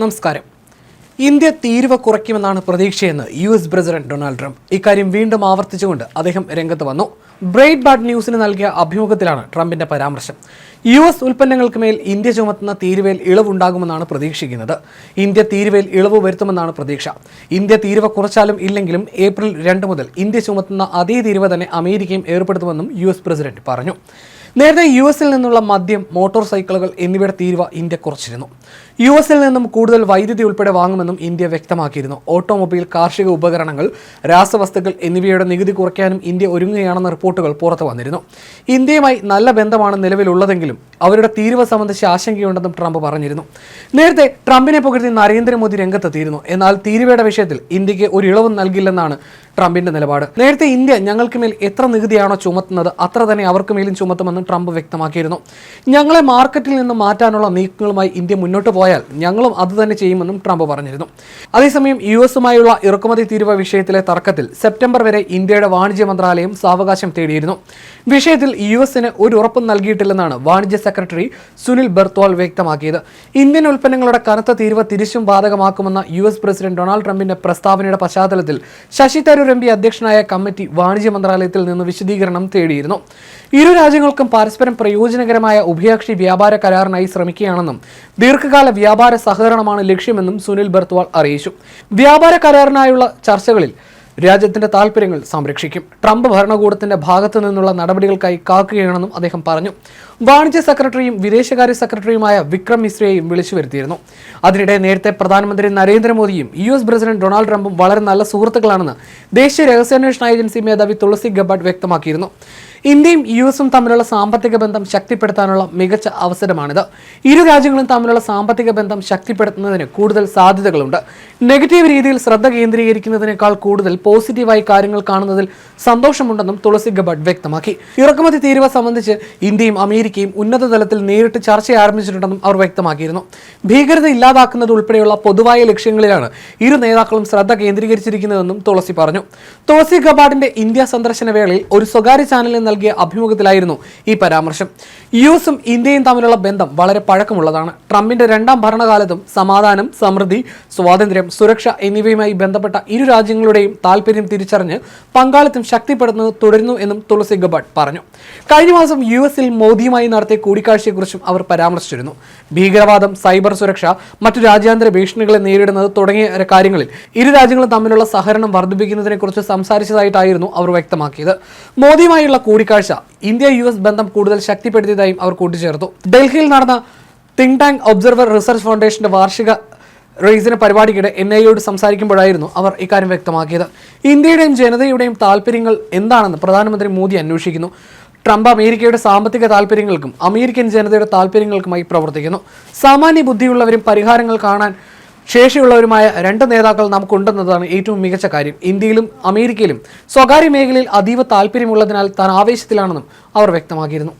നമസ്കാരം. ഇന്ത്യ തീരുവ കുറയ്ക്കുമെന്നാണ് പ്രതീക്ഷയെന്ന് U S president Donald Trump. ഇക്കാര്യം വീണ്ടും ആവർത്തിച്ചുകൊണ്ട് അദ്ദേഹം രംഗത്ത് വന്നു. ബ്രൈറ്റ് ബാഡ് ന്യൂസിന് നൽകിയ അഭിമുഖത്തിലാണ് ട്രംപിന്റെ പരാമർശം. യു എസ് ഉൽപ്പന്നങ്ങൾക്ക് മേൽ ഇന്ത്യ ചുമത്തുന്ന തീരുവയിൽ ഇളവുണ്ടാകുമെന്നാണ് പ്രതീക്ഷിക്കുന്നത്. ഇന്ത്യ തീരുവയിൽ ഇളവ് വരുത്തുമെന്നാണ് പ്രതീക്ഷ. ഇന്ത്യ തീരുവ കുറച്ചാലും ഇല്ലെങ്കിലും ഏപ്രിൽ രണ്ട് മുതൽ ഇന്ത്യ ചുമത്തുന്ന അതേ തീരുവ തന്നെ അമേരിക്കയും ഏർപ്പെടുത്തുമെന്നും യു പ്രസിഡന്റ് പറഞ്ഞു. നേരത്തെ യു എസിൽ നിന്നുള്ള മദ്യം മോട്ടോർ സൈക്കിളുകൾ എന്നിവയുടെ തീരുവ ഇന്ത്യ കുറച്ചിരുന്നു. യു എസിൽ നിന്നും കൂടുതൽ വൈദ്യുതി ഉൾപ്പെടെ വാങ്ങുമെന്നും ഇന്ത്യ വ്യക്തമാക്കിയിരുന്നു. ഓട്ടോമൊബൈൽ കാർഷിക ഉപകരണങ്ങൾ രാസവസ്തുക്കൾ എന്നിവയുടെ നികുതി കുറയ്ക്കാനും ഇന്ത്യ ഒരുങ്ങുകയാണെന്ന റിപ്പോർട്ടുകൾ പുറത്തു വന്നിരുന്നു. ഇന്ത്യയുമായി നല്ല ബന്ധമാണ് നിലവിലുള്ളതെങ്കിലും അവരുടെ തീരുവ സംബന്ധിച്ച് ആശങ്കയുണ്ടെന്നും ട്രംപ് പറഞ്ഞിരുന്നു. നേരത്തെ ട്രംപിനെ പുകഴ്ത്തി നരേന്ദ്രമോദി രംഗത്തെത്തിയിരുന്നു. എന്നാൽ തീരുവയുടെ വിഷയത്തിൽ ഇന്ത്യയ്ക്ക് ഒരു ഇളവും നൽകില്ലെന്നാണ് ട്രംപിന്റെ നിലപാട്. നേരത്തെ ഇന്ത്യ ഞങ്ങൾക്ക് മേൽ എത്ര നികുതിയാണോ ചുമത്തുന്നത് അത്ര തന്നെ അവർക്ക് മേലും ചുമത്തുമെന്നും ട്രംപ് വ്യക്തമാക്കിയിരുന്നു. ഞങ്ങളെ മാർക്കറ്റിൽ നിന്ന് മാറ്റാനുള്ള നീക്കങ്ങളുമായി ഇന്ത്യ മുന്നോട്ട് പോയാൽ ഞങ്ങളും അത് തന്നെ ചെയ്യുമെന്നും ട്രംപ് പറഞ്ഞിരുന്നു. അതേസമയം യു എസുമായുള്ള ഇറക്കുമതി തീരുവ വിഷയത്തിലെ തർക്കത്തിൽ സെപ്റ്റംബർ വരെ ഇന്ത്യയുടെ വാണിജ്യ മന്ത്രാലയം സാവകാശം തേടിയിരുന്നു. വിഷയത്തിൽ യു എസിന് ഒരു ഉറപ്പും നൽകിയിട്ടില്ലെന്നാണ് വാണിജ്യ സെക്രട്ടറി സുനിൽ ബർത്തോൾ വ്യക്തമാക്കിയത്. ഇന്ത്യൻ ഉൽപ്പന്നങ്ങളുടെ കനത്ത തീരുവ തിരിച്ചും ബാധകമാക്കുമെന്ന യു എസ് പ്രസിഡന്റ് ഡൊണാൾഡ് ട്രംപിന്റെ പ്രസ്താവനയുടെ പശ്ചാത്തലത്തിൽ ശശി തരൂർ എം പി അധ്യക്ഷനായ കമ്മിറ്റി വാണിജ്യ മന്ത്രാലയത്തിൽ നിന്ന് വിശദീകരണം തേടിയിരുന്നു. ഇരു രാജ്യങ്ങൾക്കും പരസ്പരം പ്രയോജനകരമായ ഉഭയകക്ഷി വ്യാപാര കരാറിനായി ശ്രമിക്കുകയാണെന്നും ദീർഘകാല വ്യാപാര സഹകരണമാണ് ലക്ഷ്യമെന്നും സുനിൽ ബർത്വാൾ അറിയിച്ചു. വ്യാപാര കരാറിനായുള്ള ചർച്ചകളിൽ രാജ്യത്തിന്റെ താൽപ്പര്യങ്ങൾ സംരക്ഷിക്കും. ട്രംപ് ഭരണകൂടത്തിന്റെ ഭാഗത്തു നിന്നുള്ള നടപടികൾക്കായി കാക്കുകയാണെന്നും അദ്ദേഹം പറഞ്ഞു. വാണിജ്യ സെക്രട്ടറിയും വിദേശകാര്യ സെക്രട്ടറിയുമായ വിക്രം മിശ്രയെയും വിളിച്ചു വരുത്തിയിരുന്നു. അതിനിടെ നേരത്തെ പ്രധാനമന്ത്രി നരേന്ദ്രമോദിയും യു എസ് പ്രസിഡന്റ് ഡൊണാൾഡ് ട്രംപും വളരെ നല്ല സുഹൃത്തുക്കളാണെന്ന് ദേശീയ രഹസ്യാന്വേഷണ ഏജൻസി മേധാവി തുളസി ഗബാഡ് വ്യക്തമാക്കിയിരുന്നു. ഇന്ത്യയും യു എസും തമ്മിലുള്ള സാമ്പത്തിക ബന്ധം ശക്തിപ്പെടുത്താനുള്ള മികച്ച അവസരമാണിത്. ഇരു രാജ്യങ്ങളും തമ്മിലുള്ള സാമ്പത്തിക ബന്ധം ശക്തിപ്പെടുത്തുന്നതിന് കൂടുതൽ സാധ്യതകളുണ്ട്. നെഗറ്റീവ് രീതിയിൽ ശ്രദ്ധ കേന്ദ്രീകരിക്കുന്നതിനേക്കാൾ കൂടുതൽ പോസിറ്റീവായി കാര്യങ്ങൾ കാണുന്നതിൽ സന്തോഷമുണ്ടെന്നും തുളസി ഗബഡ് വ്യക്തമാക്കി. ഇറക്കുമതി തീരുവ സംബന്ധിച്ച് ഇന്ത്യയും അമേരിക്കയും ഉന്നത തലത്തിൽ നേരിട്ട് ചർച്ച ആരംഭിച്ചിട്ടുണ്ടെന്നും അവർ വ്യക്തമാക്കിയിരുന്നു. ഭീകരത ഇല്ലാതാക്കുന്നത് ഉൾപ്പെടെയുള്ള പൊതുവായ ലക്ഷ്യങ്ങളിലാണ് ഇരു നേതാക്കളും ശ്രദ്ധ കേന്ദ്രീകരിച്ചിരിക്കുന്നതെന്നും തുളസി പറഞ്ഞു. തുളസി ഗബാഡിന്റെ ഇന്ത്യ സന്ദർശന വേളയിൽ ഒരു സ്വകാര്യ ചാനലിന് നൽകിയ അഭിമുഖത്തിലായിരുന്നു ഈ പരാമർശം. യു എസും ഇന്ത്യയും തമ്മിലുള്ള ബന്ധം വളരെ പഴക്കമുള്ളതാണ്. ട്രംപിന്റെ രണ്ടാം ഭരണകാലത്തും സമാധാനം സമൃദ്ധി സ്വാതന്ത്ര്യം സുരക്ഷ എന്നിവയുമായി ബന്ധപ്പെട്ട ഇരു രാജ്യങ്ങളുടെയും താൽപര്യം തിരിച്ചറിഞ്ഞ് പങ്കാളിത്തം ശക്തിപ്പെടുത്തുന്നത് തുടരുന്നു എന്നും തുളസി ഗബാട്ട് പറഞ്ഞു. കഴിഞ്ഞ മാസം യു എസിൽ മോദിയുമായി നടത്തിയ കൂടിക്കാഴ്ചയെക്കുറിച്ചും അവർ പരാമർശിച്ചിരുന്നു. ഭീകരവാദം സൈബർ സുരക്ഷ മറ്റു രാജ്യാന്തര ഭീഷണികളെ നേരിടുന്നത് തുടങ്ങിയ കാര്യങ്ങളിൽ ഇരു രാജ്യങ്ങളും തമ്മിലുള്ള സഹകരണം വർദ്ധിപ്പിക്കുന്നതിനെക്കുറിച്ച് സംസാരിച്ചതായിട്ടായിരുന്നു അവർ വ്യക്തമാക്കിയത്. മോദിയുമായുള്ള കൂടിക്കാഴ്ച ഇന്ത്യ യു എസ് ബന്ധം കൂടുതൽ ശക്തിപ്പെടുത്തിയതായും അവർ കൂട്ടിച്ചേർത്തു. ഡൽഹിയിൽ നടന്ന തിങ് ടാങ് ഒബ്സർവർ റിസർച്ച് ഫൗണ്ടേഷന്റെ വാർഷിക റേസിന് പരിപാടിക്കിടെ എൻ ഐയോട് സംസാരിക്കുമ്പോഴായിരുന്നു അവർ ഇക്കാര്യം വ്യക്തമാക്കിയത്. ഇന്ത്യയുടെയും ജനതയുടെയും താല്പര്യങ്ങൾ എന്താണെന്ന് പ്രധാനമന്ത്രി മോദി അന്വേഷിക്കുന്നു. ട്രംപ് അമേരിക്കയുടെ സാമ്പത്തിക താല്പര്യങ്ങൾക്കും അമേരിക്കൻ ജനതയുടെ താല്പര്യങ്ങൾക്കുമായി പ്രവർത്തിക്കുന്നു. സാമാന്യ ബുദ്ധിയുള്ളവരും പരിഹാരങ്ങൾ കാണാൻ ശേഷിയുള്ളവരുമായ രണ്ട് നേതാക്കൾ നമുക്കുണ്ടെന്നതാണ് ഏറ്റവും മികച്ച കാര്യം. ഇന്ത്യയിലും അമേരിക്കയിലും സ്വകാര്യ മേഖലയിൽ അതീവ താല്പര്യമുള്ളതിനാൽ താൻ ആവേശത്തിലാണെന്നും അവർ വ്യക്തമാക്കിയിരുന്നു.